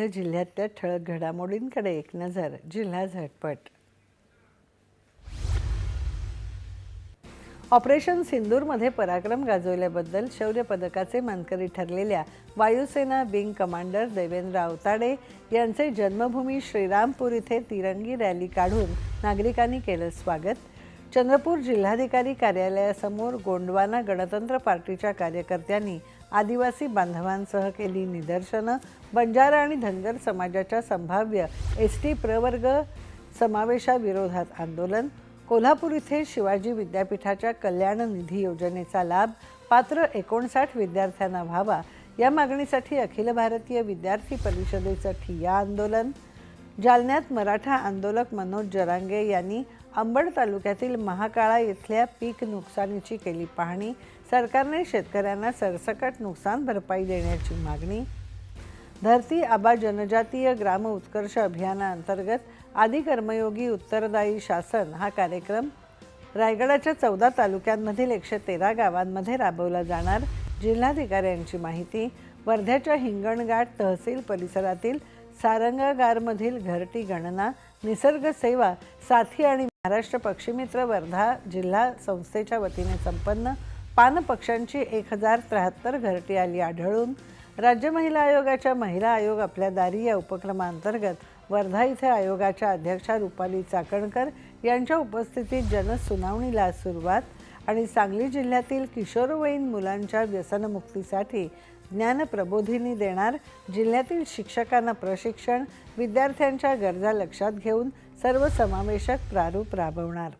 विविध जिल्ह्यातल्या ठळक घडामोडींकडे एक नजर जिल्हा झटपट. ऑपरेशन सिंदूरमध्ये पराक्रम गाजवल्याबद्दल शौर्य पदकाचे मानकरी ठरलेल्या वायुसेना विंग कमांडर देवेंद्र आवताडे यांचे जन्मभूमी श्रीरामपूर इथे तिरंगी रॅली काढून नागरिकांनी केलं स्वागत. चंद्रपूर जिल्हाधिकारी कार्यालयासमोर गोंडवाना गणतंत्र पार्टीच्या कार्यकर्त्यांनी आदिवासी बांधवांसह केली निदर्शनं. बंजारा आणि धनगर समाजाच्या संभाव्य एस टी प्रवर्ग समावेशाविरोधात आंदोलन. कोल्हापूर इथे शिवाजी विद्यापीठाच्या कल्याण निधी योजनेचा लाभ पात्र एकोणसाठ विद्यार्थ्यांना व्हावा. या मागणीसाठी अखिल भारतीय विद्यार्थी परिषदेचं ठिय्या आंदोलन. जालन्यात मराठा आंदोलक मनोज जरांगे यांनी अंबड तालुक्यातील महाकाळा इथल्या पीक नुकसानीची केली पाहणी. सरकारने शेतकऱ्यांना सरसकट नुकसान भरपाई देण्याची मागणी. धरती आबा जनजातीय ग्राम उत्कर्ष अभियानाअंतर्गत आदी कर्मयोगी उत्तरदायी शासन हा कार्यक्रम रायगडाच्या चौदा तालुक्यांमधील एकशे तेरा गावांमध्ये राबवला जाणार. जिल्हाधिकाऱ्यांची माहिती वर्ध्याच्या हिंगणघाट तहसील परिसरातील सारंगागारमधील घरटी गणना निसर्ग सेवा साथी आणि महाराष्ट्र पक्षीमित्र वर्धा जिल्हा संस्थेच्या वतीने संपन्न. पानपक्ष्यांची एक हजार त्र्याहत्तर घरटी आली आढळून. राज्य महिला आयोगाच्या महिला आयोग आपल्या दारी या उपक्रमांतर्गत वर्धा इथे आयोगाच्या अध्यक्षा रुपाली चाकणकर यांच्या उपस्थितीत जनसुनावणीला सुरुवात आणि सांगली जिल्ह्यातील किशोरवयीन मुलांच्या व्यसनमुक्तीसाठी ज्ञानप्रबोधिनी देणार जिल्ह्यातील शिक्षकांना प्रशिक्षण विद्यार्थ्यांच्या गरजा लक्षात घेऊन सर्वसमावेशक प्रारूप राबवणार.